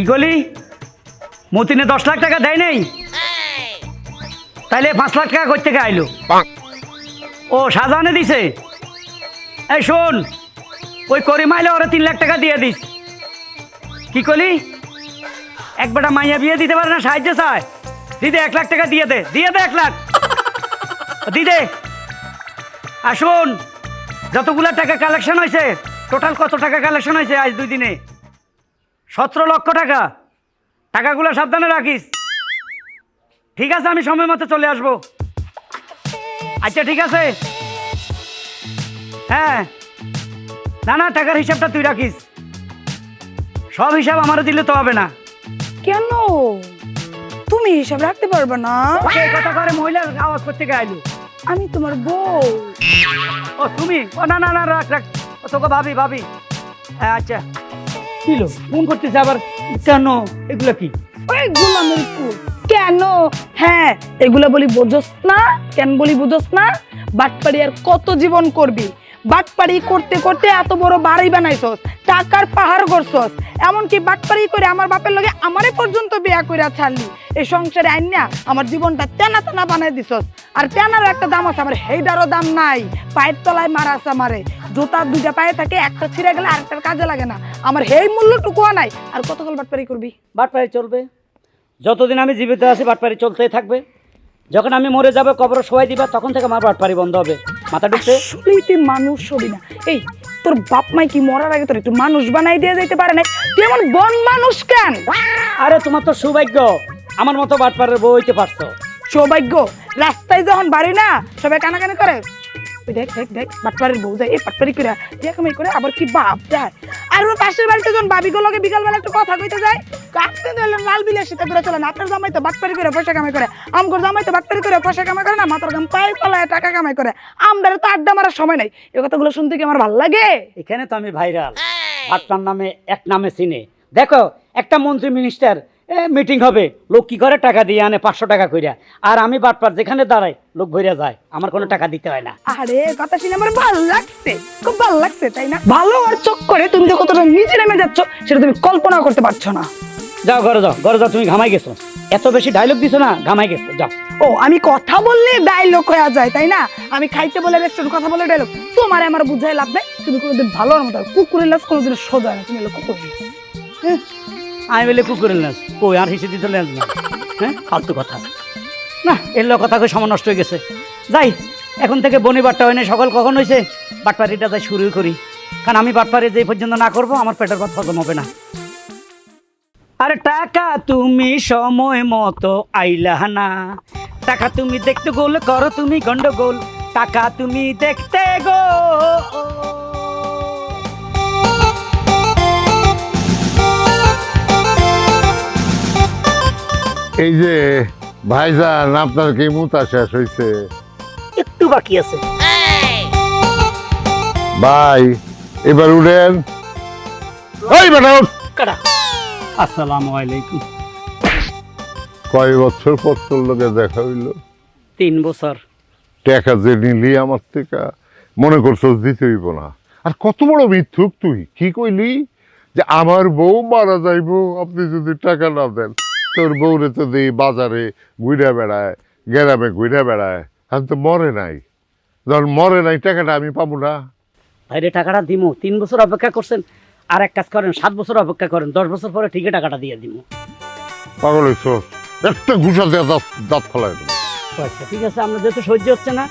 কি করলি? মতিনে দশ লাখ টাকা দেয় নেই? তাইলে পাঁচ লাখ টাকা করতে থেকে আইলো? ও সাজানে দিছে। এই শোন ওই করিম আইলে ওরা তিন লাখ টাকা দিয়ে দিস। কি করলি? এক বেটা মাইয়া বিয়ে দিতে পারে না সাহায্য চায়। দিদে এক লাখ টাকা দিয়ে দে দিয়ে দে এক লাখ। দিদে আসুন যতগুলা টাকা কালেকশন হয়েছে টোটাল কত টাকা কালেকশন হয়েছে আজ দুই দিনে? সতেরো লক্ষ টাকা। টাকাগুলো সাবধানে রাখিস। ঠিক আছে আমি সময় মতো চলে আসব। আচ্ছা ঠিক আছে। হ্যাঁ। না না টাকার হিসাবটা তুই রাখিস। সব হিসাব আমারও দিলে তো হবে না। কেন? তুমি হিসাব রাখতে পারবে না। সে কথা করে মহিলা আওয়াজ করতে আইলো। আমি তোমার বউ। ও তুমি? ও না না না রাখ রাখ। ও তোকে ভাবি ভাবি। হ্যাঁ আচ্ছা। কিলো ফোন করতেছে আবার, কেন? এগুলো কি? ওই গোলামের ফুল কেন? হ্যাঁ এগুলো বলি বোঝস না, কেন বলি বুঝোস না? বাটপাড়ি আর কত জীবন করবি? বাটপাড়ি করতে করতে এত বড় বাড়ি বানাইছস, টাকার পাহাড় করছস এমনকি বাটপাড়ি করে আমার বাপের লগে আমারে পর্যন্ত বিয়া কইরা ছাড়লি। এই সংসারে আইনা আমার জীবনটা তেনা তেনা বানাই দিছস। আর তেনারও একটা দাম আছে, আমার হেইডারও দাম নাই। পায়ের তলায় মারা আছে আমারে। জুতা দুইটা পায়ে থাকে, একটা ছিঁড়ে গেলে আরেকটার কাজে লাগে না। আমার হেই মূল্যটুকুও নাই। আর কতকাল বাটপাড়ি করবি? বাটপাড়ি চলবে। যতদিন আমি জীবিত আছি, বাটপাড়ি চলতেই থাকবে। যখন আমি মরে যাবে কবর সবাই দিবা তখন থেকে আমার বাটপাড়ি বন্ধ হবে। মাথা ঢুকছে? আসলেই তুই মানুষ হবি না। এই তোর বাপ মাই কি মরার আগে তোর একটু মানুষ বানাই দিয়ে যেতে পারে না তুই এমন বন মানুষ কেন? আরে তোমার তো সৌভাগ্য। আমার মতো বাটপাড়ের বউ হইতে পারতো। সৌভাগ্য? রাস্তায় যখন বাড়ি না সবাই কানাকানি করে। দেখ দেখ দেখ বাটপাড়ির বউ যায়। এই বাটপাড়ি করে যে কামাই করে আবার কি বাপ যায়। আর পাশের বাড়িতে যখন বিকালবেলা একটু কথা কইতে যায় লাল সাথে ঘুরে চলেন আপনার জামাই তো বাটপারি করে পয়সা কামাই করে। আমগর জামাই তো বাটপারি করে পয়সা কামাই করে না, মাথার গাম পায়ে পালায় টাকা কামাই করে। আমরা তো আড্ডা মারার সময় নাই। এই কথাগুলো শুনতে কি আমার ভালো লাগে? এখানে তো আমি ভাইরাল। আপনার নামে এক নামে চিনে। দেখো, একটা মন্ত্রী মিনিস্টার মিটিং হবে। লোক কি করে? টাকা দিয়ে আনে পাঁচশো টাকা কইরা। আর আমি বাটপার যেখানে দাঁড়াই লোক ভইরা যায়। আমার কোনো টাকা দিতে হয় না। আরে কথা শুনে আমার ভালো লাগছে। খুব ভালো লাগছে তাই না? ভালো আর চোখ করে তুমি যে কতটা নিচে নেমে যাচ্ছ সেটা তুমি কল্পনা করতে পারছ না। যাও ঘরে যাও। ঘরে যাও তুমি ঘামাই গেছো। এত বেশি ডায়লগ দিছো না ঘামাই গেছো। যাও। ও আমি কথা বললে ডায়লগ হয়ে যায় তাই না? আমি খাইতে বলে রেস্টুরেন্ট কথা বলে ডায়লগ তোমার আমার বুঝাই লাভ নেই। তুমি কোনোদিন ভালো মতো কুকুরের লাস কোনোদিন সোজা না। তুমি হলো কুকুরের হ্যাঁ, আমি বলে কুকুরের লেন্স কই, আর হিসেবে দিতে না হ্যাঁ? ফালতু কথা। না এলো কথা সময় নষ্ট হয়ে গেছে। যাই, এখন থেকে বনি বাট্টা হয় না সকাল কখন হয়েছে বাটপাড়িটা তাই শুরু করি। কারণ আমি বাটপাড়ি যে পর্যন্ত না করব, আমার পেটের ভাত হজম হবে না। আরে টাকা তুমি সময় মতো আইলা না। টাকা তুমি দেখতে গোল, করো তুমি গন্ডগোল। টাকা তুমি দেখতে গো এই যে ভাইজান আপনার কি মুতা শেষ হয়েছে একটু বাকি আছে। ভাই এবার উঠেন। ওই বেটা কাটা আসসালামু আলাইকুম। কয় বছর পর তোর লোকে দেখা হইল? তিন বছর। টাকা যে নিলি আমার থেকে মনে করছ দিতে হইব না। আর কত বড় মিথ্যুক তুই কি কইলি? যে আমার বউ মারা যাইবো আপনি যদি টাকা না দেন। তোর বউরে তো দিই বাজারে ঘুরে বেড়ায় গ্রামে ঘুরে বেড়ায় আমি তো মরে নাই। যখন মরে নাই টাকাটা আমি পাবো না। ভাইরে টাকাটা দিমু। তিন বছর অপেক্ষা করছেন আর এক কাজ করেন সাত বছর অপেক্ষা করেন দশ বছর পরে ঠিকই টাকাটা দিয়ে দিমু। পাগল হইছ? একটা ঘুষা দিয়ে দাঁত দাঁত ফেলায় দেবো। আচ্ছা ঠিক আছে আমরা যেহেতু সহ্য হচ্ছে না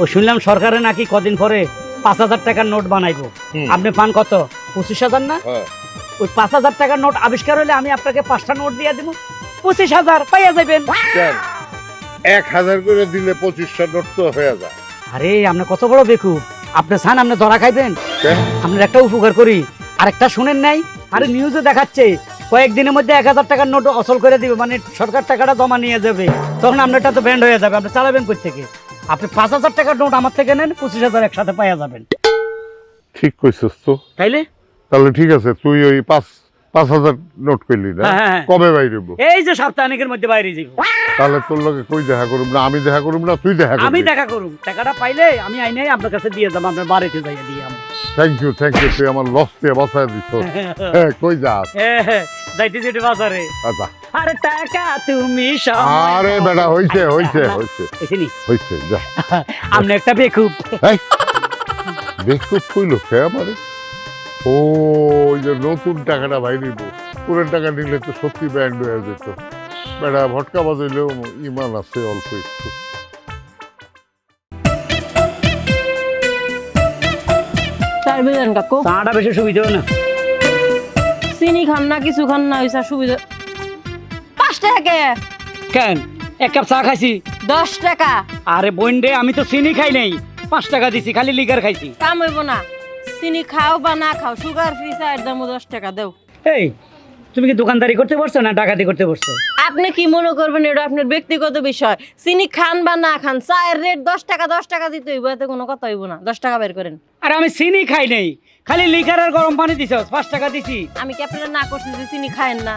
ও শুনলাম সরকারে নাকি কদিন পরে পাঁচ হাজার টাকার নোট বানাইবো। আপনি পান কত? পঁচিশ হাজার না? হ্যাঁ। ওই পাঁচ হাজার টাকার নোট আবিষ্কার হলে আমি আপনাকে পাঁচটা নোট দিয়ে দেবো পঁচিশ হাজার পাইয়া যাবেন কেন? এক হাজার করে দিলে পঁচিশটা নোট তো হয়ে যায়। আরে আপনি কত বড় বেকু আপনি চান আপনি ধরা খাইবেন? কেন? আপনার একটা উপকার করি। আরেকটা শুনেন নাই? আরে নিউজে দেখাচ্ছে কয়েকদিনের মধ্যে এক হাজার টাকার নোট অসল করে দিবে। মানে সরকার টাকাটা জমা নিয়ে যাবে। তখন আপনারটা তো ব্যান্ড হয়ে যাবে। আপনি চালাবেন কই থেকে আপনি পাঁচ হাজার টাকার নোট আমার থেকে নেন পঁচিশ হাজার একসাথে পাইয়া যাবেন। ঠিক কইছিস তো। তাইলে? তাহলে ঠিক আছে তুই ওই পাঁচ পাঁচ হাজার নোট করলি না? হ্যাঁ, হ্যাঁ। কবে বাইরেব? এই যে সপ্তাহানিকের মধ্যে বাইরে যাব তাহলে তোর লগে কই দেখা করুম না? আমি দেখা করুম না তুই দেখা আমি দেখা করুম। টাকাটা পাইলে আমি আপনার কাছে দিয়ে যাব আপনার বাড়িতে যাইয়া দিয়ে আমি থ্যাংক ইউ থ্যাংক ইউ তুই আমার লস দিয়ে বাঁচায় দিছ হ্যাঁ কই যাস। যাইতেছি একটু বাজারে। আচ্ছা আরে টাকা তুমি আরে বেটা হইছে হইছে হইছে। হইছে যা। আপনি একটা বেকুব। দেখো কইল কে আমারে? ওই যে নতুন টাকাটা ভাই নিব। পুরের টাকা নিলে তো সত্যি ব্যান্ড হয়ে যেত। বেটা ভটকা বাজাইলেও ইমান আছে অল্প একটু। চার কাকু। চাটা বেশি সুবিধা না। চিনি খান না কিছু খান না ওইসা সুবিধা পাঁচ টাকা কে কেন? এক কাপ চা খাইছি। দশ টাকা। আরে বোন রে আমি তো চিনি খাই নাই। পাঁচ টাকা দিছি খালি লিগার খাইছি। কাম হইব না। চিনি খাও বা না খাও সুগার ফ্রি চায়ের দাম দশ টাকা দাও। এই তুমি কি দোকানদারি করতে পারছ না ডাকাতি করতে পারছ আপনি কি মনে করবেন এটা আপনার ব্যক্তিগত বিষয়? চিনি খান বা না খান চায়ের রেট দশ টাকা দশ টাকা দিতে হইব এতে কোনো কথা হইব না। দশ টাকা বের করেন। আর আমি চিনি খাই নাই। খালি লিগার আর গরম পানি দিছ পাঁচ টাকা দিছি। আমি কি আপনারা না করছি যে চিনি খায়েন না?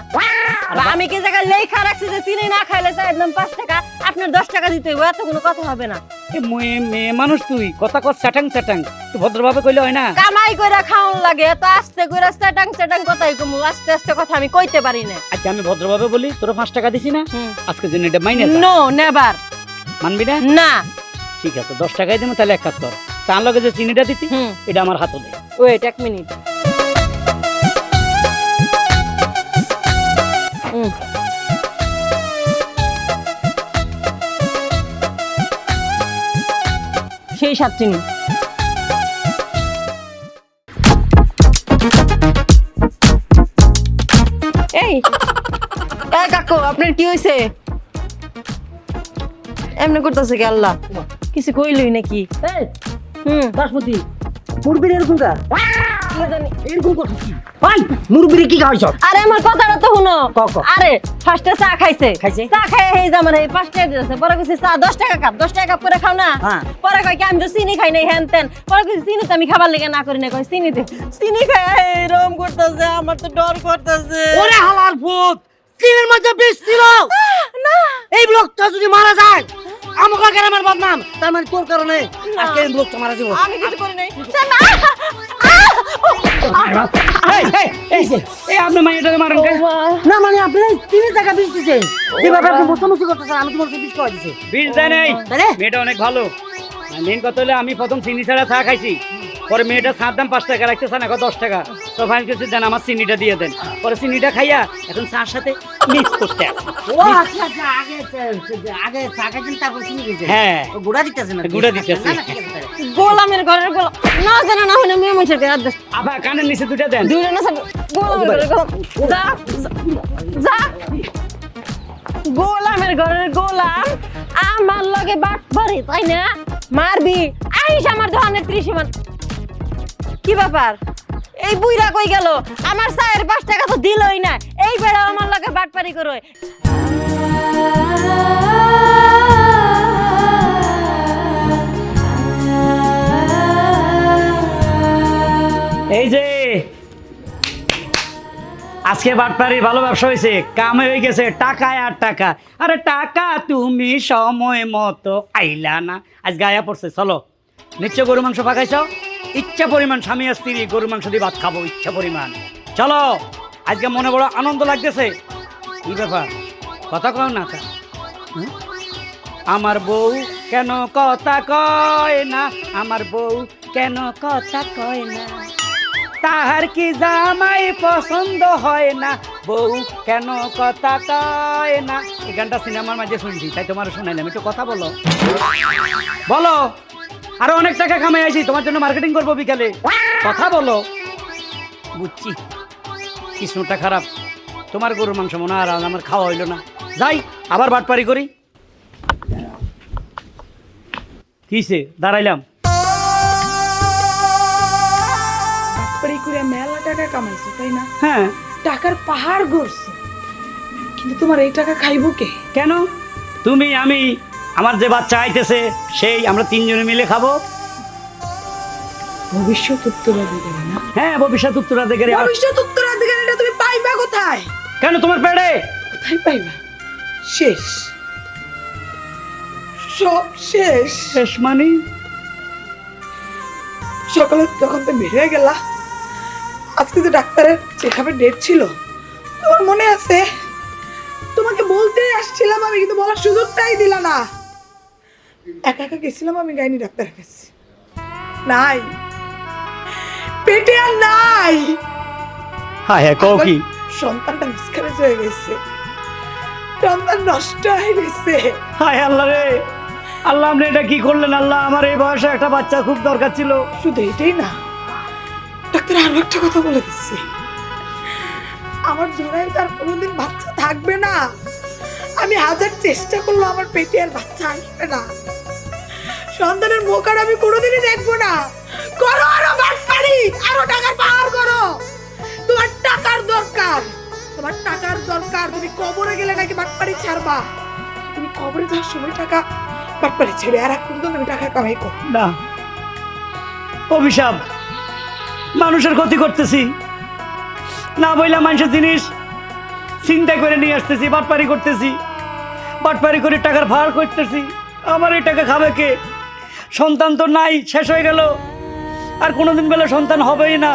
বা আমি কি জায়গায় লেখা রাখছি যে চিনি না খাইলে চায়ের একদম পাঁচ টাকা আপনার দশ টাকা দিতে হইব এত কোনো কথা হবে না। এ মেয়ে মেয়ে মানুষ তুই কথা কর স্যাটাং স্যাটাং তুই ভদ্রভাবে কইলে হয় না? কামাই কইরা খাওন লাগে এত আস্তে কইরা স্যাটাং স্যাটাং কথাই কমু আস্তে আস্তে কথা আমি কইতে পারি না। আচ্ছা আমি ভদ্রভাবে বলি তোর পাঁচ টাকা দিছি না। আজকে জন্য এটা মাইনে। নো নেভার মানবি না? না। ঠিক আছে দশ টাকাই দেবো তাহলে এক কাজ কর। তার লগে যে চিনিটা দিতি এটা আমার হাতে দে। ওয়েট এক মিনিট। হুম সেই সাত চিনি। এই কাকু আপনার কি হয়েছে এমনি করতেছে কি আল্লাহ? কিছু কইলই নাকি? হুম বাসমতি। মুরবির এরকম কা কি জানি। এরকম কথা কি? পাই মুরবির কি খাইছ? আরে আমার কথাটা তো শুনো। ক, ক। আরে ফার্স্টে চা খাইছে। খাইছে? চা খাই জামান এই পাঁচ টাকা দিতেছে পরে কইছে চা দশ টাকা কাপ দশ টাকা কাপ করে খাও না। হ্যাঁ। পরে কয় কি আমি তো চিনি খাই নাই হ্যান তেন। পরে কইছে চিনি তো আমি খাবার লেগে না করি না কই চিনি দে চিনি খাই করতেছে আমার তো ডর করতেছে। ওরে হালার ভূত চিনের মধ্যে বিষ ছিল। না। এই লোকটা যদি মারা যায় আমাকে গ্রামের বদনাম। তার মানে তোর কারণে আজকে যাব। আমি কিছু করি নাই। না আপনি মাইয়াটাকে মারেন মানে আপনি তিন টাকা বিষ দিচ্ছেন যেভাবে আপনি মোছামুছি করতেছেন আমি তোমার বিষ করে দিচ্ছি বিষ দেয় নাই। তাহলে? মেয়েটা অনেক ভালো। মেন কথা হলে আমি প্রথম চিনি ছাড়া চা খাইছি। পরে মেয়েটা চার দাম পাঁচ টাকা রাখতেছে না এখন দশ টাকা। তো ফাইন কিছু দেন আমার চিনিটা দিয়ে দেন। পরে চিনিটা খাইয়া এখন চার সাথে মিক্স করতে আচ্ছা আচ্ছা হ্যাঁ। গুড়া না গুঁড়া দিতেছে। গোলামের ঘরের গোলাম। না জানা না হলে মেয়ে মানুষের গায়ে আবার কানের নিচে দুটা দেন। দুইটা না গোলামের ঘরের গোলাম। যা যা। গোলামের ঘরের গোলাম আমার লগে বাট পারি তাই না? মারবি। আইস আমার দোকানের ত্রিসীমান কি ব্যাপার? এই বুইরা কই গেল? আমার চায়ের পাঁচ টাকা তো দিলই না। এই বেড়া আমার লগে বাট পারি করো এই যে, আজকে বাটপাড়ির ভালো ব্যবসা হয়েছে, কামে হয়ে গেছে টাকায় আর টাকা। আরে টাকা তুমি সময় মতো আইলা না। আজ গায়া পড়ছে, চলো। নিশ্চয় গরু মাংস পাকাইছ? ইচ্ছা পরিমাণ স্বামী স্ত্রী গরু মাংস দিয়ে ভাত খাব, ইচ্ছা পরিমাণ। চলো, আজকে মনে বড় আনন্দ লাগতেছে। কি ব্যাপার? কথা কও না তা? আমার বউ কেন কথা কয় না? আমার বউ কেন কথা কয় না? তাহার কি জামাই পছন্দ হয় না? বউ কেন কথা কয় না? এই গানটা সিনেমার মাঝে শুনছি, তাই তোমার শোনাইলাম। একটু কথা বলো। বলো। আরও অনেক টাকা কামাই আছি তোমার জন্য মার্কেটিং করব বিকালে। কথা বলো। বুঝছি। কৃষ্ণটা খারাপ। তোমার গরুর মাংস মনে আর আমার খাওয়া হইল না। যাই আবার বাটপারি করি। কিসে দাঁড়াইলাম। করে মেলা টাকা কামাইছো তাই না? হ্যাঁ। টাকার পাহাড় গড়ছো। কিন্তু তোমার এই টাকা খাইবো কে? কেন? তুমি আমি আমার যে বাচ্চা আইতেছে সেই আমরা তিনজনে মিলে খাব। ভবিষ্যৎ উত্তরাধিকারী না? হ্যাঁ ভবিষ্যৎ উত্তরাধিকারী। আর- ভবিষ্যৎ উত্তরাধিকারীটা তুমি পাইবা কোথায়? কেন তোমার পেড়ে? কোথায় পাইবা? শেষ। সব শেষ। শেষ মানি? সকালে যখন তুমি বের হয়ে গেলা আজকে যে ডাক্তারের চেক আপের ডেট ছিল তোমার মনে আছে? তোমাকে বলতেই আসছিলাম আমি কিন্তু বলার সুযোগটাই দিলা না। একা একা গেছিলাম আমি গাইনি ডাক্তারের কাছে। নাই। পেটে আর নাই। হ্যাঁ হ্যাঁ কও কি? সন্তানটা মিসকারেজ হয়ে গেছে। সন্তান নষ্ট হয়ে গেছে। হায় আল্লাহ রে। আল্লাহ আপনি এটা কি করলেন? আল্লাহ আমার এই বয়সে একটা বাচ্চা খুব দরকার ছিল। শুধু এটাই না ডাক্তার আরও একটা কথা বলে দিচ্ছে। আমার জোড়ায় তার কোনোদিন বাচ্চা থাকবে না। আমি হাজার চেষ্টা করল আমার পেটে আর বাচ্চা আসবে না। সন্তানের মুখ আর আমি কোনোদিনই দেখব না। করো আরও বাটপাড়ি, আরও টাকার পাহাড় করো। তোমার টাকার দরকার, তোমার টাকার দরকার। তুমি কবরে গেলে নাকি বাটপাড়ি ছাড়বা। তুমি কবরে যাওয়ার সময় টাকা বাটপাড়ি ছেড়ে আর এখন তুমি টাকা কামাই করো। না। অভিশাপ। মানুষের ক্ষতি করতেছি। না বইলা মানুষের জিনিস চিন্তা করে নিয়ে আসতেছি বাটপারি করতেছি। বাটপারি করে টাকার ভাড় করতেছি। আমার এই টাকা খাবে কে? সন্তান তো নাই শেষ হয়ে গেল। আর কোনোদিন বেলা সন্তান হবেই না।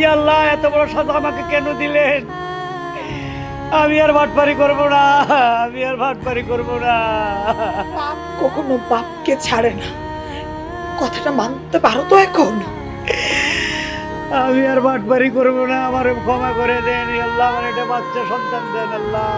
ইয়াল্লাহ এত বড় সাজা আমাকে কেন দিলেন? আমি আর বাটপারি করব না আমি আর বাটপারি করব না। বাপ কখনো বাপকে ছাড়ে না। কথাটা মানতে পারো তো এখন। আমি আর বাটবাড়ি করব না আমার ক্ষমা করে দেন। আল্লাহ আমার একটা বাচ্চা সন্তান দেন আল্লাহ।